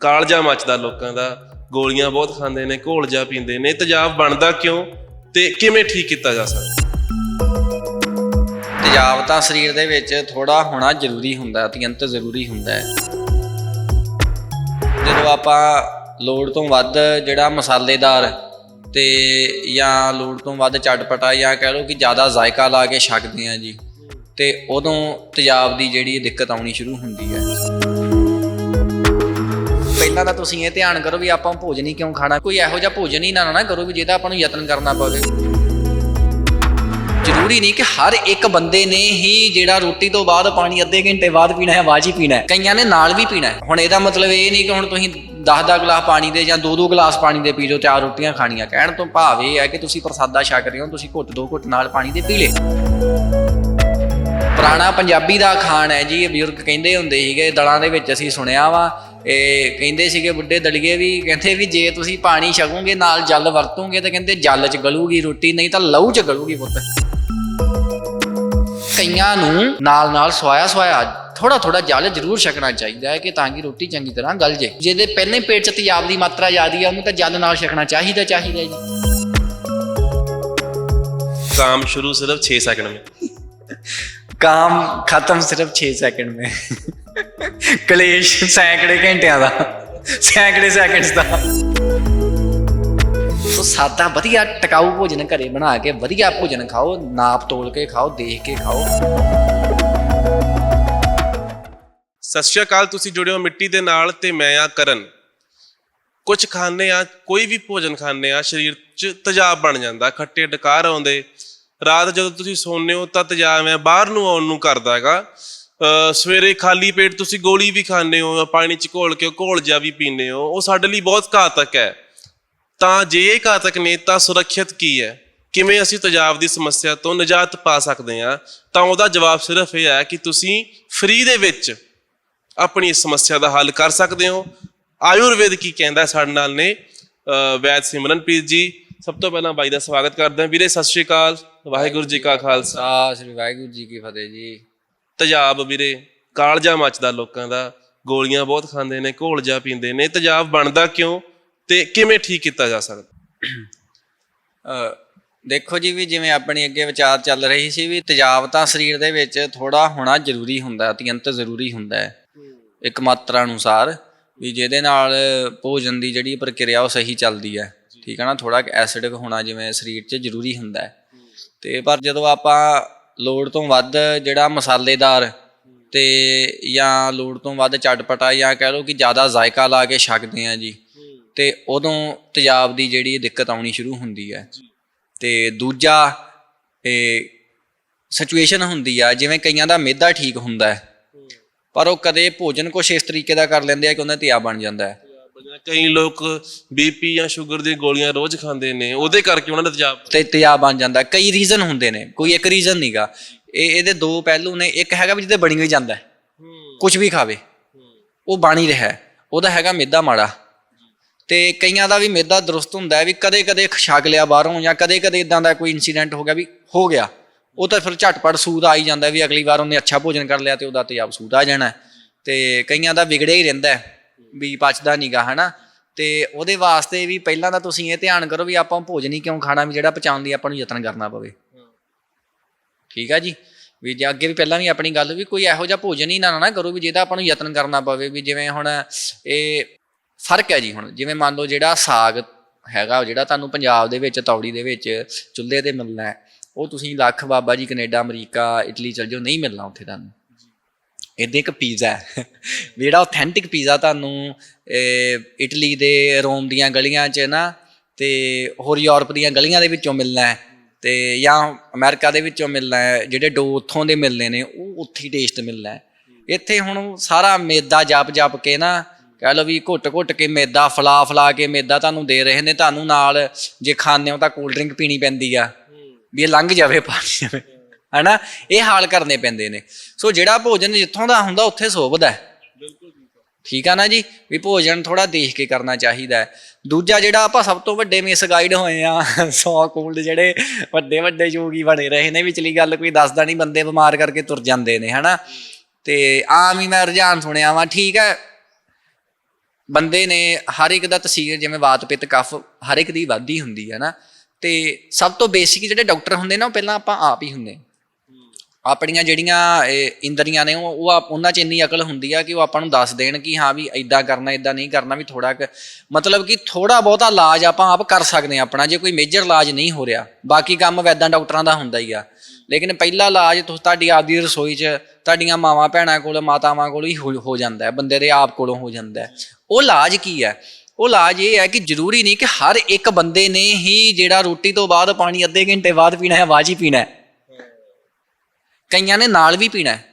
ਕਾਲਜਾ ਮੱਚਦਾ ਲੋਕਾਂ ਦਾ, ਗੋਲੀਆਂ ਬਹੁਤ ਖਾਂਦੇ ਨੇ, ਘੋਲ ਜਾ ਪੀਂਦੇ ਨੇ ਤੇਜ਼ਾਬ ਬਣਦਾ ਕਿਉਂ ਤੇ ਕਿਵੇਂ ਠੀਕ ਕੀਤਾ ਜਾ ਸਕਦਾ? ਤੇਜ਼ਾਬ ਤਾਂ ਸਰੀਰ ਦੇ ਵਿੱਚ ਥੋੜਾ ਹੋਣਾ ਜ਼ਰੂਰੀ ਹੁੰਦਾ, ਅਤਿਅੰਤ ਜ਼ਰੂਰੀ ਹੁੰਦਾ ਹੈ। ਜਦੋਂ ਆਪਾਂ ਲੋੜ ਤੋਂ ਵੱਧ ਜਿਹੜਾ ਮਸਾਲੇਦਾਰ ਤੇ ਜਾਂ ਲੋੜ ਤੋਂ ਵੱਧ ਚਟਪਟਾ ਜਾਂ ਕਹਿ ਲਓ ਕਿ ਜ਼ਿਆਦਾ ਜ਼ਾਇਕਾ ਲਾ ਕੇ ਛਕਦੇ ਆ ਜੀ, ਤੇ ਉਦੋਂ ਤੇਜ਼ਾਬ ਦੀ ਜਿਹੜੀ ਦਿੱਕਤ ਆਉਣੀ ਸ਼ੁਰੂ ਹੁੰਦੀ ਹੈ। ਪਹਿਲਾਂ ਤਾਂ ਤੁਸੀਂ ਇਹ ਧਿਆਨ ਕਰੋ ਵੀ ਆਪਾਂ ਭੋਜਨ ਹੀ ਕਿਉਂ ਖਾਣਾ? ਕੋਈ ਇਹੋ ਜਿਹਾ ਭੋਜਨ ਹੀ ਨਾ ਨਾ ਕਰੋ ਵੀ ਜਿਹਦਾ ਆਪਾਂ ਨੂੰ ਯਤਨ ਕਰਨਾ ਪਵੇ। ਜ਼ਰੂਰੀ ਨਹੀਂ ਕਿ ਹਰ ਇੱਕ ਬੰਦੇ ਨੇ ਹੀ ਜਿਹੜਾ ਰੋਟੀ ਤੋਂ ਬਾਅਦ ਪਾਣੀ ਅੱਧੇ ਘੰਟੇ ਬਾਅਦ ਪੀਣਾ ਹੈ, ਬਾਅਦ ਹੀ ਪੀਣਾ ਹੈ। ਕਈਆਂ ਨੇ ਨਾਲ ਵੀ ਪੀਣਾ ਹੈ। ਹੁਣ ਇਹਦਾ ਮਤਲਬ ਇਹ ਨਹੀਂ ਕਿ ਹੁਣ ਤੁਸੀਂ 10-10 ਗਲਾਸ ਪਾਣੀ ਦੇ ਜਾਂ 2-2 ਗਲਾਸ ਪਾਣੀ ਦੇ ਪੀ ਜੋ ਚਾਰ ਰੋਟੀਆਂ ਖਾਣੀਆਂ। ਕਹਿਣ ਤੋਂ ਭਾਵ ਇਹ ਹੈ ਕਿ ਤੁਸੀਂ ਪ੍ਰਸਾਦਾ ਛਕ ਰਹੇ ਹੋ, ਤੁਸੀਂ ਘੁੱਟ ਦੋ ਘੁੱਟ ਨਾਲ ਪਾਣੀ ਦੇ ਪੀ ਲੇ ਪੁਰਾਣਾ ਪੰਜਾਬੀ ਦਾ ਖਾਣ ਹੈ ਜੀ ਬਜ਼ੁਰਗ ਕਹਿੰਦੇ ਹੁੰਦੇ ਸੀਗੇ, ਦਲਾਂ ਦੇ ਵਿੱਚ ਅਸੀਂ ਸੁਣਿਆ ਵਾ ਇਹ ਕਹਿੰਦੇ ਸੀਗੇ ਬੁੱਢੇ ਦਲੀਏ ਵੀ ਕਹਿੰਦੇ ਵੀ ਜੇ ਤੁਸੀਂ ਪਾਣੀ ਛਕੋਗੇ ਨਾਲ ਜਲ ਵਰਤੋਗੇ ਤਾਂ ਕਹਿੰਦੇ ਜਲ 'ਚ ਗਲੂਗੀ ਰੋਟੀ ਨਹੀਂ ਤਾਂ ਲਹੂ 'ਚ ਗਲੂਗੀ ਪੁੱਤ ਕਈਆਂ ਨੂੰ ਨਾਲ ਨਾਲ ਸਵਾਇਆ ਸਵਾਇਆ ਥੋੜਾ ਥੋੜਾ ਜਲ ਜ਼ਰੂਰ ਛਕਣਾ ਚਾਹੀਦਾ ਹੈ ਕਿ ਤਾਂ ਕਿ ਰੋਟੀ ਚੰਗੀ ਤਰ੍ਹਾਂ ਗਲ ਜੇ ਜਿਹਦੇ ਪਹਿਲੇ ਪੇਟ 'ਚ ਤੇਜ਼ਾਬ ਦੀ ਮਾਤਰਾ ਜ਼ਿਆਦੀ ਆ ਉਹਨੂੰ ਤਾਂ ਜਲ ਨਾਲ ਛਕਣਾ ਚਾਹੀਦਾ ਚਾਹੀਦਾ ਜੀ काम शुरू सिर्फ छह सेकंड में काम खत्म सिर्फ 6 सेकंड में ਕਲੇਸ਼ ਸੈਂਕੜੇ ਘੰਟਿਆਂ ਦਾ ਸੈਂਕੜੇ ਸੈਕਿੰਡਸ ਦਾ। ਸੋ ਸਾਦਾ ਵਧੀਆ ਟਿਕਾਊ ਭੋਜਨ ਘਰੇ ਬਣਾ ਕੇ ਵਧੀਆ ਭੋਜਨ ਖਾਓ ਨਾਪ ਤੋਲ ਕੇ ਖਾਓ ਦੇਖ ਕੇ ਖਾਓ। ਸਤਿ ਸ਼੍ਰੀ ਅਕਾਲ ਤੁਸੀਂ ਜੁੜੇ ਹੋ ਮਿੱਟੀ ਦੇ ਨਾਲ ਤੇ ਮੈਂ ਆ ਕਰਨ। ਕੁਝ ਖਾਣੇ ਆ ਕੋਈ ਵੀ ਭੋਜਨ ਖਾਣੇ ਆ ਸਰੀਰ 'ਚ ਤੇਜ਼ਾਬ ਬਣ ਜਾਂਦਾ ਖੱਟੇ ਡਕਾਰ ਆਉਂਦੇ। ਰਾਤ ਜਦੋਂ ਤੁਸੀਂ ਸੌਂਦੇ ਹੋ ਤਾਂ ਤੇਜ਼ਾਬ ਐ ਬਾਹਰ ਨੂੰ ਆਉਣ ਨੂੰ ਕਰਦਾ ਹੈਗਾ। ਸਵੇਰੇ ਖਾਲੀ ਪੇਟ ਤੁਸੀਂ ਗੋਲੀ ਵੀ ਖਾਂਦੇ ਹੋ ਪਾਣੀ 'ਚ ਘੋਲ ਕੇ ਘੋਲ ਜਾ ਵੀ ਪੀਂਦੇ ਹੋ, ਉਹ ਸਾਡੇ ਲਈ ਬਹੁਤ ਘਾਤਕ ਹੈ। ਤਾਂ ਜੇ ਇਹ ਘਾਤਕ ਨੇ, ਤਾਂ ਸੁਰੱਖਿਅਤ ਕੀ ਹੈ? ਕਿਵੇਂ ਅਸੀਂ ਤਜਾਬ ਦੀ ਸਮੱਸਿਆ ਤੋਂ ਨਿਜਾਤ ਪਾ ਸਕਦੇ ਹਾਂ? ਤਾਂ ਉਹਦਾ ਜਵਾਬ ਸਿਰਫ ਇਹ ਹੈ ਕਿ ਤੁਸੀਂ ਫ੍ਰੀ ਦੇ ਵਿੱਚ ਆਪਣੀ ਇਸ ਸਮੱਸਿਆ ਦਾ ਹੱਲ ਕਰ ਸਕਦੇ ਹੋ। ਆਯੁਰਵੇਦ ਕੀ ਕਹਿੰਦਾ ਸਾਡੇ ਨਾਲ ਨੇ ਵੈਦ ਸਿਮਰਨਪ੍ਰੀਤ ਜੀ। ਸਭ ਤੋਂ ਪਹਿਲਾਂ ਬਾਈ ਦਾ ਸਵਾਗਤ ਕਰਦੇ ਹਾਂ। ਵੀਰੇ, ਸਤਿ ਸ਼੍ਰੀ ਅਕਾਲ। ਵਾਹਿਗੁਰੂ ਜੀ ਕਾ ਖਾਲਸਾ। ਸ੍ਰੀ ਵਾਹਿਗੁਰੂ ਜੀ ਕੀ ਫਤਿਹ ਜੀ। ਤੇਜ਼ਾਬ ਵੀਰੇ ਕਾਲਜਾ ਮੱਚਦਾ ਲੋਕਾਂ ਦਾ ਗੋਲੀਆਂ ਬਹੁਤ ਖਾਂਦੇ ਨੇ ਘੋਲ ਜਾ ਪੀਂਦੇ ਨੇ ਤੇਜ਼ਾਬ ਬਣਦਾ ਕਿਉਂ ਤੇ ਕਿਵੇਂ ਠੀਕ ਕੀਤਾ ਜਾ ਸਕਦਾ? ਅ, ਦੇਖੋ ਜੀ ਵੀ ਜਿਵੇਂ ਆਪਣੀ ਅੱਗੇ ਵਿਚਾਰ ਚੱਲ ਰਹੀ ਸੀ ਵੀ ਤੇਜ਼ਾਬ ਤਾਂ ਸਰੀਰ ਦੇ ਵਿੱਚ ਥੋੜਾ ਹੋਣਾ ਜ਼ਰੂਰੀ ਹੁੰਦਾ ਅਤਿਅੰਤ ਜ਼ਰੂਰੀ ਹੁੰਦਾ ਹੈ। ਇੱਕ ਮਾਤਰਾ ਅਨੁਸਾਰ ਵੀ ਜਿਹਦੇ ਨਾਲ ਭੋਜਨ ਦੀ ਜਿਹੜੀ ਪ੍ਰਕਿਰਿਆ ਉਹ ਸਹੀ ਚੱਲਦੀ ਹੈ। ਠੀਕ ਹੈ ਨਾ ਥੋੜਾ ਐਸਿਡਿਕ ਹੋਣਾ ਜਿਵੇਂ ਸਰੀਰ 'ਚ ਜ਼ਰੂਰੀ ਹੁੰਦਾ ਹੈ। ਤੇ ਪਰ ਜਦੋਂ ਆਪਾਂ ਲੋੜ ਤੋਂ ਵੱਧ ਜਿਹੜਾ ਮਸਾਲੇਦਾਰ ਤੇ ਜਾਂ ਲੋੜ ਤੋਂ ਵੱਧ ਚਟਪਟਾ ਜਾਂ ਕਹਿ ਲਓ ਕਿ ਜ਼ਿਆਦਾ ਜ਼ਾਇਕਾ ਲਾ ਕੇ ਛਕਦੇ ਆ ਜੀ, ਤੇ ਉਦੋਂ ਤੇਜ਼ਾਬ ਦੀ ਜਿਹੜੀ ਦਿੱਕਤ ਆਉਣੀ ਸ਼ੁਰੂ ਹੁੰਦੀ ਹੈ। ਤੇ ਦੂਜਾ ਇਹ ਸਿਚੁਏਸ਼ਨ ਹੁੰਦੀ ਆ, ਜਿਵੇਂ ਕਈਆਂ ਦਾ ਮਿਹਦਾ ਠੀਕ ਹੁੰਦਾ ਹੈ, ਪਰ ਉਹ ਕਦੇ ਭੋਜਨ ਕੁਛ ਇਸ ਤਰੀਕੇ ਦਾ ਕਰ ਲੈਂਦੇ ਆ ਕਿ ਉਹਨਾਂ ਦਾ ਆ ਬਣ ਜਾਂਦਾ ਹੈ। ਕਈ ਲੋਕ ਬੀਪੀ ਜਾਂ ਸ਼ੂਗਰ ਦੀਆਂ ਗੋਲੀਆਂ ਰੋਜ਼ ਖਾਂਦੇ ਨੇ ਉਹਦੇ ਕਰਕੇ ਉਹਨਾਂ ਦਾ ਤੇਜ਼ਾਬ ਤੇ ਤਿਆ ਬਣ ਜਾਂਦਾ। ਕਈ ਰੀਜ਼ਨ ਹੁੰਦੇ ਨੇ ਕੋਈ ਇੱਕ ਰੀਜ਼ਨ ਨਹੀਂਗਾ ਇਹ ਇਹਦੇ ਦੋ ਪਹਿਲੂ ਨੇ ਇੱਕ ਹੈਗਾ ਵੀ ਜਿਹਦੇ ਬਣੀ ਹੋਈ ਜਾਂਦਾ ਕੁਝ ਵੀ ਖਾਵੇ ਉਹ ਬਣ ਹੀ ਰਿਹਾ। ਉਹਦਾ ਹੈਗਾ ਮਿੱਦਾ ਮਾੜਾ। ਤੇ ਕਈਆਂ ਦਾ ਵੀ ਮਿੱਦਾ ਦਰੁਸਤ ਹੁੰਦਾ ਵੀ ਕਦੇ ਕਦੇ ਛਕ ਲਿਆ ਬਾਹਰੋਂ ਜਾਂ ਕਦੇ ਕਦੇ ਇਦਾਂ ਦਾ ਕੋਈ ਇਨਸੀਡੈਂਟ ਹੋ ਗਿਆ ਵੀ ਹੋ ਗਿਆ। ਉਹ ਤਾਂ ਫਿਰ ਝਟਪਟ ਸੂਦ ਆ ਹੀ ਜਾਂਦਾ ਵੀ ਅਗਲੀ ਵਾਰ ਉਹਨੇ ਅੱਛਾ ਭੋਜਨ ਕਰ ਲਿਆ ਤੇ ਉਹਦਾ ਤੇਜ਼ਾਬ ਸੂਦ ਆ ਜਾਣਾ। ਤੇ ਕਈਆਂ ਦਾ ਵਿਗੜਿਆ ਹੀ ਰਹਿੰਦਾ ਹੈ। ਵੀ ਪਚਦਾ ਨਹੀਂਗਾ ਹਨਾ? ਤੇ ਉਹਦੇ ਵਾਸਤੇ ਵੀ ਪਹਿਲਾਂ ਤਾਂ ਤੁਸੀਂ ਇਹ ਧਿਆਨ ਕਰੋ ਵੀ ਆਪਾਂ ਭੋਜਨ ਹੀ ਕਿਉਂ ਖਾਣਾ ਵੀ ਜਿਹੜਾ ਪਚਾਉਣ ਲਈ ਆਪਾਂ ਨੂੰ ਯਤਨ ਕਰਨਾ ਪਵੇ। ਠੀਕ ਆ ਜੀ? ਵੀ ਜੇ ਅੱਗੇ ਵੀ ਪਹਿਲਾਂ ਵੀ ਆਪਣੀ ਗੱਲ ਵੀ ਕੋਈ ਇਹੋ ਜਿਹਾ ਭੋਜਨ ਹੀ ਨਾ ਨਾ ਕਰੋ ਵੀ ਜਿਹਦਾ ਆਪਾਂ ਨੂੰ ਯਤਨ ਕਰਨਾ ਪਵੇ ਵੀ ਜਿਵੇਂ ਹੁਣ ਇਹ ਫ਼ਰਕ ਹੈ ਜੀ ਹੁਣ ਜਿਵੇਂ ਮੰਨ ਲਓ ਜਿਹੜਾ ਸਾਗ ਹੈਗਾ ਜਿਹੜਾ ਤੁਹਾਨੂੰ ਪੰਜਾਬ ਦੇ ਵਿੱਚ ਤੌੜੀ ਦੇ ਵਿੱਚ ਚੁੱਲ੍ਹੇ ਤੇ ਮਿਲਣਾ ਹੈ ਉਹ ਤੁਸੀਂ lakh Baba ji Canada America Italy ਚਲ ਜਾਓ ਨਹੀਂ ਮਿਲਣਾ ਉੱਥੇ ਤੁਹਾਨੂੰ। ਇਦਾਂ ਇੱਕ ਪੀਜ਼ਾ ਹੈ। ਵੀ ਜਿਹੜਾ ਆਥੈਂਟਿਕ ਪੀਜ਼ਾ ਤੁਹਾਨੂੰ ਇਟਲੀ ਦੇ, ਰੋਮ ਦੀਆਂ ਗਲੀਆਂ 'ਚ ਨਾ ਤੇ ਹੋਰ ਯੂਰਪ ਦੀਆਂ ਗਲੀਆਂ ਦੇ ਵਿੱਚੋਂ ਮਿਲਣਾ ਹੈ ਤੇ ਜਾਂ ਅਮਰੀਕਾ ਦੇ ਵਿੱਚੋਂ ਮਿਲਣਾ ਹੈ, ਜਿਹੜੇ ਡੋ ਉੱਥੋਂ ਦੇ ਮਿਲਨੇ ਨੇ, ਉਹ ਉੱਥੇ ਟੇਸਟ ਮਿਲਣਾ ਹੈ। ਇੱਥੇ ਹੁਣ ਸਾਰਾ ਮੇਦਾ ਜਪ ਜਪ ਕੇ ਨਾ, ਕਹਿ ਲਓ ਵੀ ਘੁੱਟ ਘੁੱਟ ਕੇ ਮੈਦਾ, ਫਲਾ ਫਲਾ ਕੇ ਮੈਦਾ ਤੁਹਾਨੂੰ ਦੇ ਰਹੇ ਨੇ, ਤੁਹਾਨੂੰ ਨਾਲ ਜੇ ਖਾਂਦੇ ਹੋ ਤਾਂ ਕੋਲਡ ਡਰਿੰਕ ਪੀਣੀ ਪੈਂਦੀ ਆ। ਵੀ ਇਹ ਲੰਘ ਜਾਵੇ, ਪਾਣੀ ਜਾਵੇ। ਹਨਾ? ਇਹ ਹਾਲ ਕਰਨੇ ਪੈਂਦੇ ਨੇ। ਸੋ ਜਿਹੜਾ ਭੋਜਨ ਜਿੱਥੋਂ ਦਾ ਹੁੰਦਾ ਉੱਥੇ ਸੋਭਦਾ ਹੈ। ਠੀਕ ਆ। ਨਾ ਜੀ? ਵੀ ਭੋਜਨ ਥੋੜਾ ਦੇਖ ਕੇ ਕਰਨਾ ਚਾਹੀਦਾ ਹੈ। ਦੂਜਾ ਜਿਹੜਾ ਆਪਾਂ ਸਭ ਤੋਂ ਵੱਡੇ ਮਿਸ ਗਾਈਡ ਹੋਏ ਆ ਸੌ ਕੋਲਡ ਜਿਹੜੇ ਵੱਡੇ ਵੱਡੇ ਯੋਗੀ ਬਣੇ ਰਹੇ ਨੇ ਵਿਚਲੀ ਗੱਲ ਕੋਈ ਦੱਸਦਾ ਨਹੀਂ ਬੰਦੇ ਬਿਮਾਰ ਕਰਕੇ ਤੁਰ ਜਾਂਦੇ ਨੇ ਹਨਾ? ਤੇ ਆਮ ਹੀ ਮੈਂ ਰੁਝਾਨ ਸੁਣਿਆ ਵਾ ਠੀਕ ਹੈ? ਬੰਦੇ ਨੇ ਹਰ ਇੱਕ ਦਾ ਤਸੀਰ ਜਿਵੇਂ ਵਾਤ ਪਿੱਤ ਕਫ ਹਰ ਇੱਕ ਦੀ ਵਾਧੀ ਹੁੰਦੀ ਹੈ ਨਾ? ਤੇ ਸਭ ਤੋਂ ਬੇਸਿਕ ਜਿਹੜੇ ਡਾਕਟਰ ਹੁੰਦੇ ਨਾ ਉਹ ਪਹਿਲਾਂ ਆਪਾਂ ਆਪ ਹੀ ਹੁੰਦੇ ਆਪਣੀਆਂ ਜਿਹੜੀਆਂ ਇੰਦਰੀਆਂ ਨੇ, ਉਹ ਉਹ ਆਪ- ਉਹਨਾਂ 'ਚ ਇੰਨੀ ਅਕਲ ਹੁੰਦੀ ਆ ਕਿ ਉਹ ਆਪਾਂ ਨੂੰ ਦੱਸ ਦੇਣ ਕਿ ਹਾਂ ਵੀ ਇਦਾਂ ਕਰਨਾ ਇਦਾਂ ਨਹੀਂ ਕਰਨਾ, ਵੀ ਥੋੜਾ ਮਤਲਬ ਕਿ ਥੋੜਾ ਬਹੁਤਾ ਇਲਾਜ ਆਪਾਂ ਆਪ ਕਰ ਸਕਦੇ ਆ ਆਪਣਾ, ਜੇ ਕੋਈ ਮੇਜਰ ਇਲਾਜ ਨਹੀਂ ਹੋ ਰਿਹਾ। ਬਾਕੀ ਕੰਮ ਵੈਦਾਂ ਡਾਕਟਰਾਂ ਦਾ ਹੁੰਦਾ ਹੀ ਆ। ਲੇਕਿਨ ਪਹਿਲਾ ਇਲਾਜ ਤੁਸ ਤੁਹਾਡੀ ਆਪਦੀ ਰਸੋਈ 'ਚ, ਤੁਹਾਡੀਆਂ ਮਾਵਾਂ ਭੈਣਾਂ ਕੋਲ, ਮਾਤਾਵਾਂ ਕੋਲ ਹੀ ਹੋ ਹੋ ਜਾਂਦਾ ਹੈ, ਬੰਦੇ ਦੇ ਆਪ ਕੋਲੋਂ ਹੋ ਜਾਂਦਾ ਹੈ। ਉਹ ਇਲਾਜ ਕੀ ਹੈ? ਉਹ ਇਲਾਜ ਇਹ ਹੈ ਕਿ ਜ਼ਰੂਰੀ ਨਹੀਂ ਕਿ ਹਰ ਇੱਕ ਬੰਦੇ ਨੇ ਹੀ ਜਿਹੜਾ ਰੋਟੀ ਤੋਂ ਬਾਅਦ ਪਾਣੀ ਅੱਧੇ ਘੰਟੇ ਬਾਅਦ ਪੀਣਾ ਹੈ ਆਵਾਜ਼ ਹੀ ਪੀਣਾ ਹੈ। ਕਈਆਂ ਨੇ ਨਾਲ ਵੀ ਪੀਣਾ ਹੈ।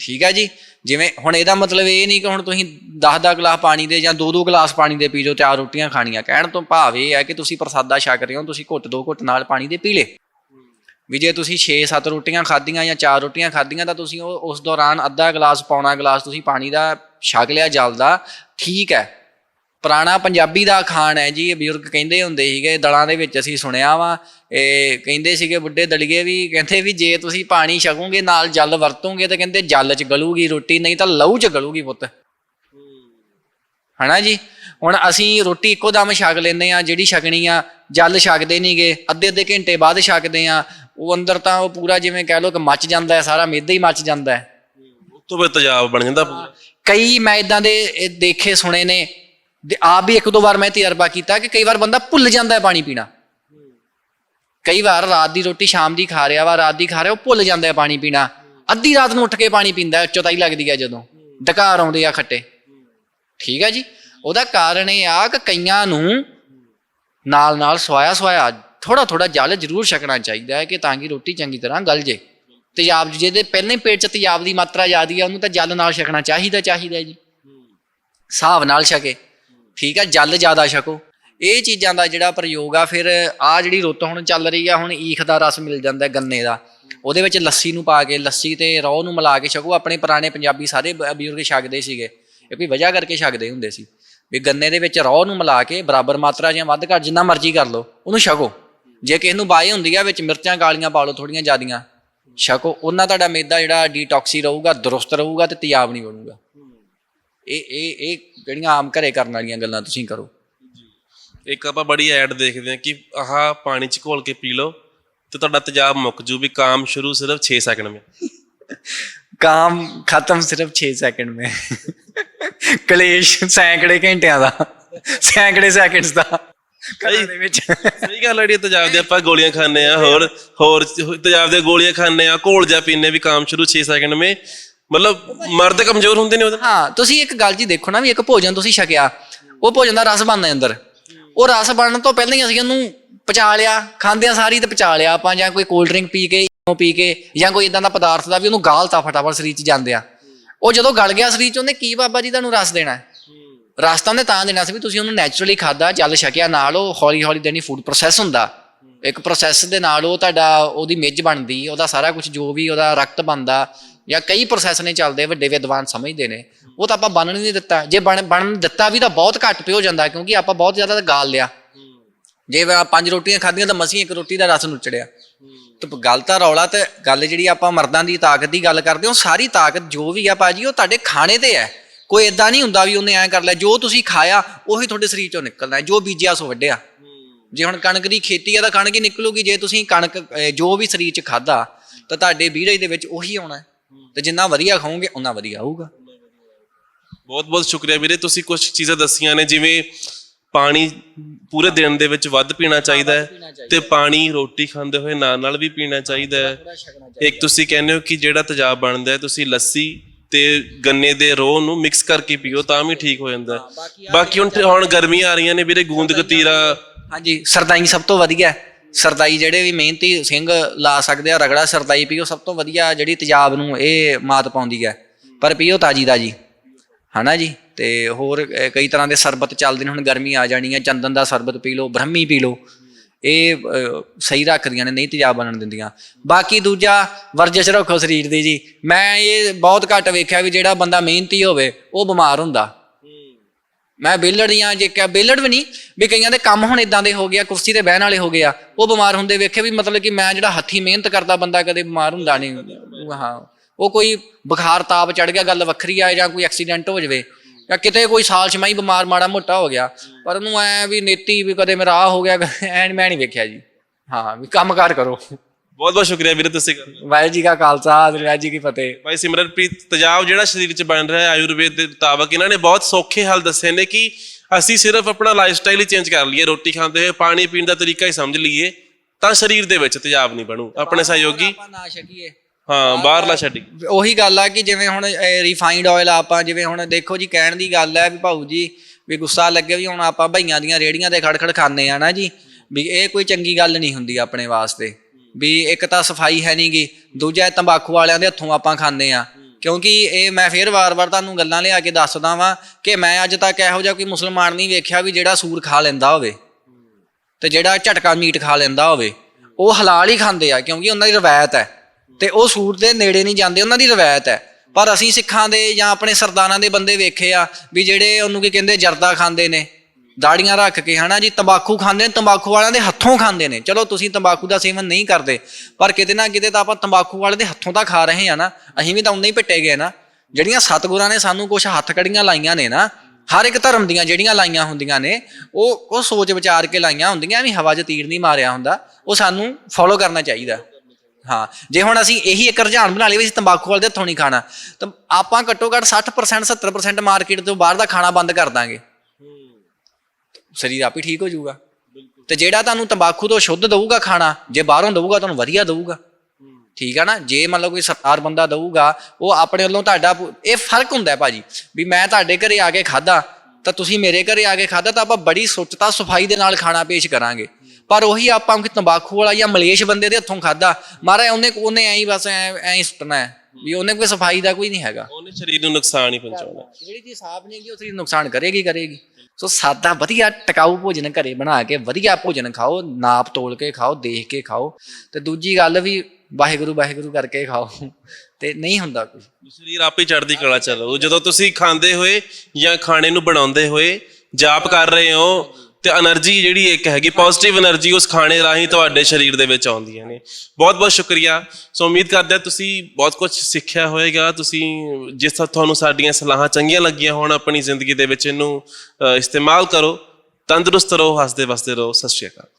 ਠੀਕ ਹੈ ਜੀ। ਜਿਵੇਂ ਹੁਣ ਇਹਦਾ ਮਤਲਬ ਇਹ ਨਹੀਂ ਕਿ ਹੁਣ ਤੁਸੀਂ 10-10 ਗਲਾਸ ਪਾਣੀ ਦੇ ਜਾਂ 2-2 ਗਲਾਸ ਪਾਣੀ ਦੇ ਪੀ ਜਾਓ ਚਾਰ ਰੋਟੀਆਂ ਖਾਣੀਆਂ। ਕਹਿਣ ਤੋਂ ਭਾਵ ਇਹ ਹੈ ਕਿ ਤੁਸੀਂ ਪ੍ਰਸਾਦਾ ਛਕ ਰਹੇ ਹੋ ਤੁਸੀਂ ਘੁੱਟ ਦੋ ਘੁੱਟ ਨਾਲ ਪਾਣੀ ਦੇ ਪੀ ਲੇ ਵੀ ਜੇ ਤੁਸੀਂ 6-7 ਰੋਟੀਆਂ ਖਾਧੀਆਂ ਜਾਂ ਚਾਰ ਰੋਟੀਆਂ ਖਾਧੀਆਂ ਤਾਂ ਤੁਸੀਂ ਉਸ ਦੌਰਾਨ ਅੱਧਾ ਗਲਾਸ ਪੌਣਾ ਗਲਾਸ ਤੁਸੀਂ ਪਾਣੀ ਦਾ ਛਕ ਲਿਆ ਜਲ ਦਾ ਠੀਕ ਹੈ। ਪੁਰਾਣਾ ਪੰਜਾਬੀ ਦਾ ਖਾਣ ਹੈ ਜੀ ਇਹ ਬਜ਼ੁਰਗ ਕਹਿੰਦੇ ਹੁੰਦੇ ਸੀਗੇ ਦਲਾਂ ਦੇ ਵਿੱਚ ਅਸੀਂ ਸੁਣਿਆ ਵਾ। ਇਹ ਕਹਿੰਦੇ ਸੀਗੇ ਬੁੱਢੇ ਦਲੀਏ ਵੀ ਕਹਿੰਦੇ ਵੀ ਜੇ ਤੁਸੀਂ ਪਾਣੀ ਛਕੋਗੇ ਨਾਲ ਜਲ ਵਰਤੋਗੇ ਤਾਂ ਕਹਿੰਦੇ ਜਲ 'ਚ ਗਲੂਗੀ ਰੋਟੀ ਨਹੀਂ ਤਾਂ ਲਹੂ 'ਚ ਗਲੂਗੀ ਪੁੱਤ। ਹਨਾ ਜੀ? ਹੁਣ ਅਸੀਂ ਰੋਟੀ ਇੱਕੋ ਦਮ ਛਕ ਲੈਂਦੇ ਆ ਜਿਹੜੀ ਛਕਣੀ ਆ ਜਲ ਛਕਦੇ ਨਹੀਂਗੇ ਅੱਧੇ ਅੱਧੇ ਘੰਟੇ ਬਾਅਦ ਛਕਦੇ ਆ ਉਹ ਅੰਦਰ ਤਾਂ ਉਹ ਪੂਰਾ ਜਿਵੇਂ ਕਹਿ ਲਓ ਕਿ ਮੱਚ ਜਾਂਦਾ ਹੈ ਸਾਰਾ ਮੇਦਾ ਹੀ ਮੱਚ ਜਾਂਦਾ ਹੈ। ਉਸ ਤੋਂ ਤੇਜ਼ਾਬ ਬਣ ਜਾਂਦਾ। ਕਈ ਮੈਂ ਇਦਾਂ ਦੇ ਦੇਖੇ ਸੁਣੇ ਨੇ ਤੇ ਆਪ ਵੀ ਇੱਕ ਦੋ ਵਾਰ ਮੈਂ ਤਜਰਬਾ ਕੀਤਾ ਕਿ ਕਈ ਵਾਰ ਬੰਦਾ ਭੁੱਲ ਜਾਂਦਾ ਹੈ ਪਾਣੀ ਪੀਣਾ। ਕਈ ਵਾਰ ਰਾਤ ਦੀ ਰੋਟੀ ਸ਼ਾਮ ਦੀ ਖਾ ਰਿਹਾ ਵਾ ਰਾਤ ਦੀ ਖਾ ਰਿਹਾ ਉਹ ਭੁੱਲ ਜਾਂਦਾ ਹੈ ਪਾਣੀ ਪੀਣਾ। ਅੱਧੀ ਰਾਤ ਨੂੰ ਉੱਠ ਕੇ ਪਾਣੀ ਪੀਂਦਾ ਹੈ, ਚੌਥਾਈ ਲੱਗਦੀ ਹੈ ਜਦੋਂ। ਡਕਾਰ ਆਉਂਦੇ ਆ ਖੱਟੇ। ਠੀਕ ਹੈ ਜੀ? ਉਹਦਾ ਕਾਰਨ ਇਹ ਆ ਕਿ ਕਈਆਂ ਨੂੰ ਨਾਲ ਨਾਲ ਸਵਾਇਆ ਸਵਾਇਆ ਥੋੜਾ ਥੋੜਾ ਜਲ ਜ਼ਰੂਰ ਛਕਣਾ ਚਾਹੀਦਾ ਹੈ ਕਿ ਤਾਂ ਕਿ ਰੋਟੀ ਚੰਗੀ ਤਰ੍ਹਾਂ ਗਲ ਜੇ। ਤੇਜ਼ਾਬ ਜਿਹਦੇ ਪਹਿਲੇ ਪੇਟ 'ਚ ਤੇਜ਼ਾਬ ਦੀ ਮਾਤਰਾ ਜ਼ਿਆਦੀ ਆ ਉਹਨੂੰ ਤਾਂ ਜਲ ਨਾਲ ਛਕਣਾ ਚਾਹੀਦਾ ਚਾਹੀਦਾ ਜੀ। ਹਿਸਾਬ ਨਾਲ ਛਕੇ। ਠੀਕ ਆ, ਜਲ ਜ਼ਿਆਦਾ ਛਕੋ। ਇਹ ਚੀਜ਼ਾਂ ਦਾ ਜਿਹੜਾ ਪ੍ਰਯੋਗ ਆ, ਫਿਰ ਆ ਜਿਹੜੀ ਰੁੱਤ ਹੁਣ ਚੱਲ ਰਹੀ ਆ, ਹੁਣ ਈਖ ਦਾ ਰਸ ਮਿਲ ਜਾਂਦਾ ਗੰਨੇ ਦਾ। ਉਹਦੇ ਵਿੱਚ ਲੱਸੀ ਨੂੰ ਪਾ ਕੇ, ਲੱਸੀ ਤੇ ਰੋਹ ਨੂੰ ਮਿਲਾ ਕੇ ਛਕੋ। ਆਪਣੇ ਪੁਰਾਣੇ ਪੰਜਾਬੀ ਸਾਰੇ ਬ- ਬਜ਼ੁਰਗ ਛਕਦੇ ਸੀਗੇ। ਇਹ ਵੀ ਵਜ੍ਹਾ ਕਰਕੇ ਛਕਦੇ ਹੁੰਦੇ ਸੀ। ਵੀ ਗੰਨੇ ਦੇ ਵਿੱਚ ਰੋਹ ਨੂੰ ਮਿਲਾ ਕੇ ਬਰਾਬਰ ਮਾਤਰਾ ਜਾਂ ਵੱਧ ਘੱਟ ਜਿੰਨਾ ਮਰਜ਼ੀ ਕਰ ਲਓ, ਉਹਨੂੰ ਛਕੋ। ਜੇ ਕਿਸੇ ਨੂੰ ਬਾਏ ਹੁੰਦੀ ਆ, ਵਿੱਚ ਮਿਰਚਾਂ ਕਾਲੀਆਂ ਪਾ ਲਓ ਥੋੜੀਆਂ ਜ਼ਿਆਦੀਆਂ, ਛਕੋ। ਉਹਨਾਂ ਤੁਹਾਡਾ ਮੈਦਾ ਜਿਹੜਾ ਡੀਟੌਕਸੀ ਰਹੂਗਾ ਦਰੁਸਤ ਰਹੂਗਾ ਤੇ ਤੇਜ਼ਾਬ ਨਹੀਂ ਬਣੂਗਾ। ਇਹ ਇਹ ਇਹ ਜਿਹੜੀਆਂ ਆਮ ਘਰੇ ਕਰਨ ਵਾਲੀਆਂ ਗੱਲਾਂ ਤੁਸੀਂ ਕਰੋ ਇੱਕ ਆਪਾਂ ਬੜੀ ਐਡ ਦੇਖਦੇ ਹਾਂ ਕਿ ਆਹ ਪਾਣੀ ਚ ਘੋਲ ਕੇ ਪੀ ਲਓ ਤੇ ਤੁਹਾਡਾ ਤੇਜ਼ਾਬ ਮੁੱਕ ਜੂ ਵੀ ਕਾਮ ਸ਼ੁਰੂ ਸਿਰਫ 6 ਸੈਕਿੰਡ ਵਿੱਚ काम खत्म सिर्फ 6 सेकंड में ਕਲੇਸ਼ ਸੈਂਕੜੇ ਘੰਟਿਆਂ ਦਾ ਸੈਂਕੜੇ ਸੈਕਿੰਡਸ ਦਾ ਘਰਾਂ ਦੇ ਵਿੱਚ ਸਹੀ ਗੱਲ ਹੈ ਜਿਹੜੀ ਤੇਜ਼ਾਬ ਦੇ ਆਪਾਂ ਗੋਲੀਆਂ ਖਾਂਦੇ ਆ ਹੋਰ ਹੋਰ ਤੇਜ਼ਾਬ ਦੇ ਗੋਲੀਆਂ ਖਾਂਦੇ ਆ ਘੋਲ ਜਾ ਪੀਨੇ ਵੀ ਕਾਮ ਸ਼ੁਰੂ 6 ਸੈਕਿੰਡ ਮੇ ਮਤਲਬ ਮਰਦ ਕਮਜ਼ੋਰ ਹੁੰਦੇ ਨੇ ਉਹਦੇ ਨਾਲ। ਹਾਂ, ਤੁਸੀਂ ਇੱਕ ਗੱਲ ਜੀ ਦੇਖੋ ਨਾ ਵੀ ਇੱਕ ਭੋਜਨ ਤੁਸੀਂ ਛਕਿਆ, ਉਹ ਭੋਜਨ ਦਾ ਰਸ ਬਣਦਾ ਅੰਦਰ ਉਹ ਰਸ ਬਣਨ ਤੋਂ ਪਹਿਲਾਂ ਹੀ ਅਸੀਂ ਉਹਨੂੰ ਪਚਾ ਲਿਆ ਖਾਂਦਿਆਂ ਸਾਰੀ ਤੇ ਪਚਾ ਲਿਆ ਆਪਾਂ, ਜਾਂ ਕੋਈ ਕੋਲਡ ਡਰਿੰਕ ਪੀ ਕੇ ਉਹ ਪੀ ਕੇ, ਜਾਂ ਕੋਈ ਇਦਾਂ ਦਾ ਪਦਾਰਥ ਦਾ ਵੀ ਉਹਨੂੰ ਗਾਲਤਾ ਫਟਾਫਟ ਸਰੀਰ 'ਚ ਜਾਂਦੇ ਆ ਉਹ ਜਦੋਂ ਗਲ ਗਿਆ ਸਰੀਰ 'ਚ, ਉਹਨੇ ਕੀ ਬਾਬਾ ਜੀ ਤੁਹਾਨੂੰ ਰਸ ਦੇਣਾ ਹੈ? ਰਸ ਤਾਂ ਉਹਨੇ ਤਾਂ ਦੇਣਾ ਸੀ ਵੀ ਤੁਸੀਂ ਉਹਨੂੰ ਨੈਚੁਰਲੀ ਖਾਦਾ ਜਲ ਛਕਿਆ, ਨਾਲ ਉਹ ਹੌਲੀ ਹੌਲੀ ਦੇਣੀ ਫੂਡ ਪ੍ਰੋਸੈਸ ਹੁੰਦਾ ਇੱਕ ਪ੍ਰੋਸੈਸ ਦੇ ਨਾਲ ਉਹ ਤੁਹਾਡਾ, ਉਹਦੀ ਮਿੱਝ ਬਣਦੀ, ਉਹਦਾ ਸਾਰਾ ਕੁਝ ਜੋ ਵੀ ਉਹਦਾ ਰਕਤ ਬਣਦਾ ਜਾਂ ਕਈ ਪ੍ਰੋਸੈਸ ਨੇ ਚੱਲਦੇ, ਵੱਡੇ ਵਿਦਵਾਨ ਸਮਝਦੇ ਨੇ, ਉਹ ਤਾਂ ਆਪਾਂ ਬਣਨ ਨਹੀਂ ਦਿੱਤਾ। ਜੇ ਬਣ, ਬਣਨ ਦਿੱਤਾ ਵੀ ਤਾਂ ਬਹੁਤ ਘੱਟ ਪਿਓ ਜਾਂਦਾ, ਕਿਉਂਕਿ ਆਪਾਂ ਬਹੁਤ ਜ਼ਿਆਦਾ ਗਾਲ ਲਿਆ। ਜੇ ਪੰਜ ਰੋਟੀਆਂ ਖਾਧੀਆਂ ਤਾਂ ਮਸੀਂ ਇੱਕ ਰੋਟੀ ਦਾ ਰਸ ਨੁੱਚੜਿਆ ਤੇ ਗੱਲ ਤਾਂ ਰੌਲਾ ਤੇ, ਗੱਲ ਜਿਹੜੀ ਆਪਾਂ ਮਰਦਾਂ ਦੀ ਤਾਕਤ ਦੀ ਗੱਲ ਕਰਦੇ ਹਾਂ, ਉਹ ਸਾਰੀ ਤਾਕਤ ਜੋ ਵੀ ਆ ਭਾਜੀ, ਉਹ ਤੁਹਾਡੇ ਖਾਣੇ ਤੇ ਹੈ। ਕੋਈ ਇਦਾਂ ਨਹੀਂ ਹੁੰਦਾ ਵੀ ਉਹਨੇ ਐਂ ਕਰ ਲਿਆ, ਜੋ ਤੁਸੀਂ ਖਾਇਆ, ਉਹੀ ਤੁਹਾਡੇ ਸਰੀਰ ਚੋਂ ਨਿਕਲਣਾ ਹੈ, ਜੋ ਬੀਜਿਆ ਸੋ ਵੱਢਿਆ। ਜੇ ਹੁਣ ਕਣਕ ਦੀ ਖੇਤੀ ਆ ਤਾਂ ਕਣਕ ਹੀ ਨਿਕਲੂਗੀ, ਜੇ ਤੁਸੀਂ ਕਣਕ ਜੋ ਵੀ ਸਰੀਰ 'ਚ ਖਾਦਾ ਤਾਂ ਤੁਹਾਡੇ ਬੀੜੇ ਦੇ ਵਿੱਚ ਉਹੀ ਆਉਣਾ ਹੈ। ਤੇ ਜਿੰਨਾ ਵਧੀਆ ਖਾਓਗੇ ਉਨਾ ਵਧੀਆ ਆਊਗਾ। ਬਹੁਤ ਬਹੁਤ ਸ਼ੁਕਰੀਆ ਵੀਰੇ ਤੁਸੀਂ ਕੁਝ ਚੀਜ਼ਾਂ ਦੱਸੀਆਂ ਨੇ ਜਿਵੇਂ ਪਾਣੀ ਪੂਰੇ ਦਿਨ ਦੇ ਵਿੱਚ ਵੱਧ ਪੀਣਾ ਚਾਹੀਦਾ ਹੈ ਤੇ ਪਾਣੀ ਰੋਟੀ ਖਾਂਦੇ ਹੋਏ ਨਾਲ ਨਾਲ ਵੀ ਪੀਣਾ ਚਾਹੀਦਾ ਹੈ। ਇੱਕ ਤੁਸੀਂ ਕਹਿੰਦੇ ਹੋ ਕਿ ਜਿਹੜਾ ਤੇਜ਼ਾਬ ਬਣਦਾ ਹੈ ਤੁਸੀਂ ਲੱਸੀ ਤੇ ਗੰਨੇ ਦੇ ਰੋਹ ਨੂੰ ਮਿਕਸ ਕਰਕੇ ਪੀਓ ਤਾਂ ਵੀ ਠੀਕ ਹੋ ਜਾਂਦਾ ਬਾਕੀ ਹੁਣ ਹੁਣ ਗਰਮੀਆਂ ਆ ਰਹੀਆਂ ਨੇ ਵੀਰੇ ਗੂੰਦ ਕਤੀਰਾ। ਹਾਂਜੀ ਸਰਦਾਈ ਸਭ ਤੋਂ ਵਧੀਆ ਹੈ। ਸਰਦਾਈ ਜਿਹੜੇ ਵੀ ਮਿਹਨਤੀ ਸਿੰਘ ਲਾ ਸਕਦੇ ਆ, ਰਗੜਾ ਸਰਦਾਈ ਪੀਓ, ਸਭ ਤੋਂ ਵਧੀਆ ਜਿਹੜੀ ਤੇਜ਼ਾਬ ਨੂੰ ਇਹ ਮਾਤ ਪਾਉਂਦੀ ਹੈ। ਪਰ ਪੀਓ ਤਾਜੀ ਦਾ ਜੀ ਹਨਾ ਜੀ? ਤੇ ਹੋਰ ਕਈ ਤਰ੍ਹਾਂ ਦੇ ਸਰਬਤ ਚੱਲਦੇ ਨੇ, ਹੁਣ ਗਰਮੀ ਆ ਜਾਣੀ ਹੈ ਚੰਦਨ ਦਾ ਸਰਬਤ ਪੀ ਲਓ, ਬ੍ਰਹਮੀ ਪੀ ਲਓ। ਇਹ ਸਹੀ ਰੱਖਦੀਆਂ ਨੇ, ਨਹੀਂ ਤੇਜ਼ਾਬ ਬਣਨ ਦਿੰਦੀਆਂ। ਬਾਕੀ ਦੂਜਾ, ਵਰਜਿਸ਼ ਰੱਖੋ ਸਰੀਰ ਦੀ ਜੀ। ਮੈਂ ਇਹ ਬਹੁਤ ਘੱਟ ਵੇਖਿਆ ਵੀ ਜਿਹੜਾ ਬੰਦਾ ਮਿਹਨਤੀ ਹੋਵੇ, ਉਹ ਬਿਮਾਰ ਹੁੰਦਾ। ਮੈਂ ਬੇਲੜ ਦੀਆਂ ਜੇ ਕਿਹਾ ਬੇਲੜ ਵੀ ਨਹੀਂ, ਵੀ ਕਈਆਂ ਦੇ ਕੰਮ ਹੁਣ ਇਦਾਂ ਦੇ ਹੋ ਗਿਆ ਕੁਰਸੀ ਤੇ ਬਹਿਣ ਵਾਲੇ ਹੋ ਗਏ ਆ, ਉਹ ਬਿਮਾਰ ਹੁੰਦੇ ਵੇਖੇ ਵੀ ਮਤਲਬ ਕਿ ਮੈਂ ਜਿਹੜਾ ਹੱਥੀ ਮਿਹਨਤ ਕਰਦਾ ਬੰਦਾ ਕਦੇ ਬਿਮਾਰ ਹੁੰਦਾ ਨਹੀਂ। ਹਾਂ, ਉਹ ਕੋਈ ਬੁਖਾਰ ਤਾਪ ਚੜ ਗਿਆ, ਗੱਲ ਵੱਖਰੀ ਆ ਜਾਂ ਕੋਈ ਐਕਸੀਡੈਂਟ ਹੋ ਜਾਵੇ, ਜਾਂ ਕਿਤੇ ਕੋਈ ਸਾਲ ਛਮਾਈ ਬਿਮਾਰ ਮਾੜਾ ਮੋਟਾ ਹੋ ਗਿਆ, ਪਰ ਉਹਨੂੰ ਐ ਵੀ ਨੇਤੀ ਵੀ ਕਦੇ ਮੇਰਾ ਆ ਹੋ ਗਿਆ ਐਂ ਮੈਂ ਨਹੀਂ ਵੇਖਿਆ ਜੀ। ਹਾਂ, ਵੀ ਕੰਮਕਾਰ ਕਰੋ। ਬਹੁਤ ਬਹੁਤ ਸ਼ੁਕਰੀਆ ਵੀਰੇ ਤੁਸੀਂ ਕਰ ਵਾਹਿਗੁਰੂ ਜੀ ਕਾ ਖਾਲਸਾ ਵਾਹਿਗੁਰੂ ਜੀ ਕੀ ਫਤਿਹ। ਭਾਈ ਸਿਮਰਨਪ੍ਰੀਤ ਤੇਜ਼ਾਬ ਜਿਹੜਾ ਸਰੀਰ 'ਚ ਬਣ ਰਿਹਾ ਹੈ ਆਯੁਰਵੇਦ ਦੇ ਮੁਤਾਬਕ ਇਹਨਾਂ ਨੇ ਬਹੁਤ ਸੌਖੇ ਹੱਲ ਦੱਸੇ ਨੇ ਕਿ ਅਸੀਂ ਸਿਰਫ ਆਪਣਾ ਲਾਈਫ ਸਟਾਈਲ ਹੀ ਚੇਂਜ ਕਰ ਲਈਏ ਰੋਟੀ ਖਾਂਦੇ ਹੋਏ ਪਾਣੀ ਪੀਣ ਦਾ ਤਰੀਕਾ ਹੀ ਸਮਝ ਲਈਏ ਤਾਂ ਸਰੀਰ ਦੇ ਵਿੱਚ ਤੇਜ਼ਾਬ ਨਹੀਂ ਬਣੂ। ਆਪਣੇ ਸਹਿਯੋਗੀ ਆਪਾਂ ਨਾ ਛਕੀਏ। ਹਾਂ ਬਾਹਰਲਾ ਛੱਡੀ। ਉਹੀ ਗੱਲ ਆ ਕਿ ਜਿਵੇਂ ਹੁਣ ਰਿਫਾਈਨਡ ਆਇਲ ਆਪਾਂ ਜਿਵੇਂ ਹੁਣ ਦੇਖੋ ਜੀ ਕਹਿਣ ਦੀ ਗੱਲ ਹੈ ਵੀ ਭਾਊ ਜੀ ਵੀ ਗੁੱਸਾ ਲੱਗੇ ਵੀ ਹੁਣ ਆਪਾਂ ਭਈਆਂ ਦੀਆਂ ਰੇੜੀਆਂ ਤੇ ਖੜਖੜ ਖਾਂਦੇ ਆ ਨਾ ਜੀ ਵੀ ਇਹ ਕੋਈ ਚੰਗੀ ਗੱਲ ਨਹੀਂ ਹੁੰਦੀ ਆਪਣੇ ਵਾਸਤੇ। ਵੀ ਇੱਕ ਤਾਂ ਸਫ਼ਾਈ ਹੈ ਨਹੀਂਗੀ ਦੂਜਾ ਤੰਬਾਕੂ ਵਾਲਿਆਂ ਦੇ ਹੱਥੋਂ ਆਪਾਂ ਖਾਂਦੇ ਆ ਕਿਉਂਕਿ ਇਹ ਮੈਂ ਫੇਰ ਵਾਰ-ਵਾਰ ਤੁਹਾਨੂੰ ਗੱਲਾਂ ਲਿਆ ਕੇ ਦੱਸਦਾ ਵਾਂ ਕਿ ਮੈਂ ਅੱਜ ਤੱਕ ਇਹੋ ਜਿਹਾ ਕੋਈ ਮੁਸਲਮਾਨ ਨਹੀਂ ਵੇਖਿਆ ਵੀ ਜਿਹੜਾ ਸੂਰ ਖਾ ਲੈਂਦਾ ਹੋਵੇ ਤੇ ਜਿਹੜਾ ਝਟਕਾ ਮੀਟ ਖਾ ਲੈਂਦਾ ਹੋਵੇ। ਉਹ ਹਲਾਲ ਹੀ ਖਾਂਦੇ ਆ, ਕਿਉਂਕਿ ਉਹਨਾਂ ਦੀ ਰਵਾਇਤ ਹੈ ਤੇ ਉਹ ਸੂਰ ਦੇ ਨੇੜੇ ਨਹੀਂ ਜਾਂਦੇ, ਉਹਨਾਂ ਦੀ ਰਵਾਇਤ ਹੈ। ਪਰ ਅਸੀਂ ਸਿੱਖਾਂ ਦੇ ਜਾਂ ਆਪਣੇ ਸਰਦਾਰਾਂ ਦੇ ਬੰਦੇ ਵੇਖੇ ਆ ਵੀ ਜਿਹੜੇ ਉਹਨੂੰ ਕੀ ਕਹਿੰਦੇ ਜਰਦਾ ਖਾਂਦੇ ਨੇ। ਦਾੜੀਆਂ ਰੱਖ ਕੇ, ਹਨਾ ਜੀ? ਤੰਬਾਕੂ ਖਾਂਦੇ ਨੇ, ਤੰਬਾਕੂ ਵਾਲਿਆਂ ਦੇ ਹੱਥੋਂ ਖਾਂਦੇ ਨੇ। ਚਲੋ, ਤੁਸੀਂ ਤੰਬਾਕੂ ਦਾ ਸੇਵਨ ਨਹੀਂ ਕਰਦੇ, ਪਰ ਕਿਤੇ ਨਾ ਕਿਤੇ ਤਾਂ ਆਪਾਂ ਤੰਬਾਕੂ ਵਾਲੇ ਦੇ ਹੱਥੋਂ ਤਾਂ ਖਾ ਰਹੇ ਆ ਨਾ। ਅਸੀਂ ਵੀ ਤਾਂ ਉਨੇ ਹੀ ਪਿੱਟੇ ਗਏ ਨਾ। ਜਿਹੜੀਆਂ ਸਤਿਗੁਰਾਂ ਨੇ ਸਾਨੂੰ ਕੁਝ ਹੱਥ ਕੜੀਆਂ ਲਾਈਆਂ ਨੇ ਨਾ, ਹਰ ਇੱਕ ਧਰਮ ਦੀਆਂ ਜਿਹੜੀਆਂ ਲਾਈਆਂ ਹੁੰਦੀਆਂ ਨੇ, ਉਹ ਉਹ ਸੋਚ ਵਿਚਾਰ ਕੇ ਲਾਈਆਂ ਹੁੰਦੀਆਂ ਵੀ ਹਵਾ 'ਚ ਤੀਰ ਨਹੀਂ ਮਾਰਿਆ ਹੁੰਦਾ। ਉਹ ਸਾਨੂੰ ਫੋਲੋ ਕਰਨਾ ਚਾਹੀਦਾ। ਹਾਂ, ਜੇ ਹੁਣ ਅਸੀਂ ਇਹੀ ਇੱਕ ਰੁਝਾਨ ਬਣਾ ਲਈਏ ਵੀ ਅਸੀਂ ਤੰਬਾਕੂ ਵਾਲੇ ਦੇ ਹੱਥੋਂ ਨਹੀਂ ਖਾਣਾ, ਤਾਂ ਆਪਾਂ ਘੱਟੋ ਘੱਟ 60% 70% ਮਾਰਕੀਟ ਤੋਂ ਬਾਹਰ ਦਾ ਖਾਣਾ ਬੰਦ ਕਰ ਦਾਂਗੇ। ਸਰੀਰ ਆਪ ਹੀ ਠੀਕ ਹੋ ਜਾਊਗਾ। ਤੇ ਜਿਹੜਾ ਤੁਹਾਨੂੰ ਤੰਬਾਕੂ ਤੋਂ ਸ਼ੁੱਧ ਦਊਗਾ ਖਾਣਾ, ਜੇ ਬਾਹਰੋਂ ਦਊਗਾ, ਤੁਹਾਨੂੰ ਵਧੀਆ ਦਊਗਾ। ਠੀਕ ਆ ਨਾ? ਜੇ ਮੰਨ ਲਓ ਕੋਈ ਸਰਦਾਰ ਬੰਦਾ ਦਊਗਾ, ਉਹ ਆਪਣੇ ਵੱਲੋਂ ਤੁਹਾਡਾ ਇਹ ਫ਼ਰਕ ਹੁੰਦਾ ਭਾਜੀ, ਵੀ ਮੈਂ ਤੁਹਾਡੇ ਘਰੇ ਆ ਕੇ ਖਾਦਾ ਤਾਂ ਤੁਸੀਂ ਮੇਰੇ ਘਰੇ ਆ ਕੇ ਖਾਦਾ ਤਾਂ ਆਪਾਂ ਬੜੀ ਸੁੱਚਤਾ, ਸਫ਼ਾਈ ਦੇ ਨਾਲ ਖਾਣਾ ਪੇਸ਼ ਕਰਾਂਗੇ। ਪਰ ਉਹੀ ਆਪਾਂ ਕਿ ਤੰਬਾਕੂ ਵਾਲਾ ਜਾਂ ਮਲੇਸ਼ ਬੰਦੇ ਦੇ ਹੱਥੋਂ ਖਾਦਾ ਮਾਰਾ ਉਹਨੇ ਉਹਨੇ ਐਂ ਹੀ ਬਸ ਐਂ ਐਂ ਹੀ ਸੁੱਟਣਾ ਹੈ। ਵੀ ਉਹਨੇ ਕੋਈ ਸਫ਼ਾਈ ਦਾ ਕੋਈ ਨਹੀਂ ਹੈਗਾ। ਉਹਨੇ ਸਰੀਰ ਨੂੰ ਨੁਕਸਾਨ ਹੀ ਪਹੁੰਚਾਉਣਾ। ਜਿਹੜੀ ਚੀਜ਼ ਸਾਫ਼ ਨਹੀਂ ਹੈਗੀ ਉਹ ਸਰੀਰ ਨੁਕਸਾਨ ਕਰੇਗੀ ਕਰੇਗੀ। ਸੋ ਸਾਦਾ ਵਧੀਆ ਟਿਕਾਊ ਭੋਜਨ ਘਰੇ ਬਣਾ ਕੇ ਵਧੀਆ ਭੋਜਨ ਖਾਓ ਨਾਪ ਤੋਲ ਕੇ ਖਾਓ ਦੇਖ ਕੇ ਖਾਓ। ਤੇ ਦੂਜੀ ਗੱਲ ਵੀ ਵਾਹਿਗੁਰੂ ਵਾਹਿਗੁਰੂ ਕਰਕੇ ਖਾਓ। ਤੇ ਨਹੀਂ ਹੁੰਦਾ ਕੁਝ ਸਰੀਰ ਆਪੇ ਚੜ੍ਹਦੀ ਕਲਾ ਚ ਰਹੂ ਜਦੋਂ ਤੁਸੀਂ ਖਾਂਦੇ ਹੋਏ ਜਾਂ ਖਾਣੇ ਨੂੰ ਬਣਾਉਂਦੇ ਹੋਏ ਜਾਪ ਕਰ ਰਹੇ ਹੋ ਤੇ એનર્ਜੀ ਜਿਹੜੀ ਇੱਕ ਹੈਗੀ ਪੋਜ਼ਿਟਿਵ એનર્ਜੀ ਉਸ ਖਾਣੇ ਰਾਹੀਂ ਤੁਹਾਡੇ ਸਰੀਰ ਦੇ ਵਿੱਚ ਆਉਂਦੀਆਂ ਨੇ। ਬਹੁਤ ਬਹੁਤ ਸ਼ੁਕਰੀਆ। ਸੋ ਉਮੀਦ ਕਰਦੇ ਤੁਸੀਂ ਬਹੁਤ ਕੁਝ ਸਿੱਖਿਆ ਹੋਏਗਾ। ਤੁਸੀਂ ਜਿਸ ਤਰ੍ਹਾਂ ਤੁਹਾਨੂੰ ਸਾਡੀਆਂ ਸਲਾਹਾਂ ਚੰਗੀਆਂ ਲੱਗੀਆਂ ਹੋਣ, ਆਪਣੀ ਜ਼ਿੰਦਗੀ ਦੇ ਵਿੱਚ ਇਹਨੂੰ ਇਸਤੇਮਾਲ ਕਰੋ। ਤੰਦਰੁਸਤ ਰਹੋ, ਹੱਸਦੇ ਵਸਦੇ ਰਹੋ। ਸਤਿ ਸ਼੍ਰੀ ਅਕਾਲ।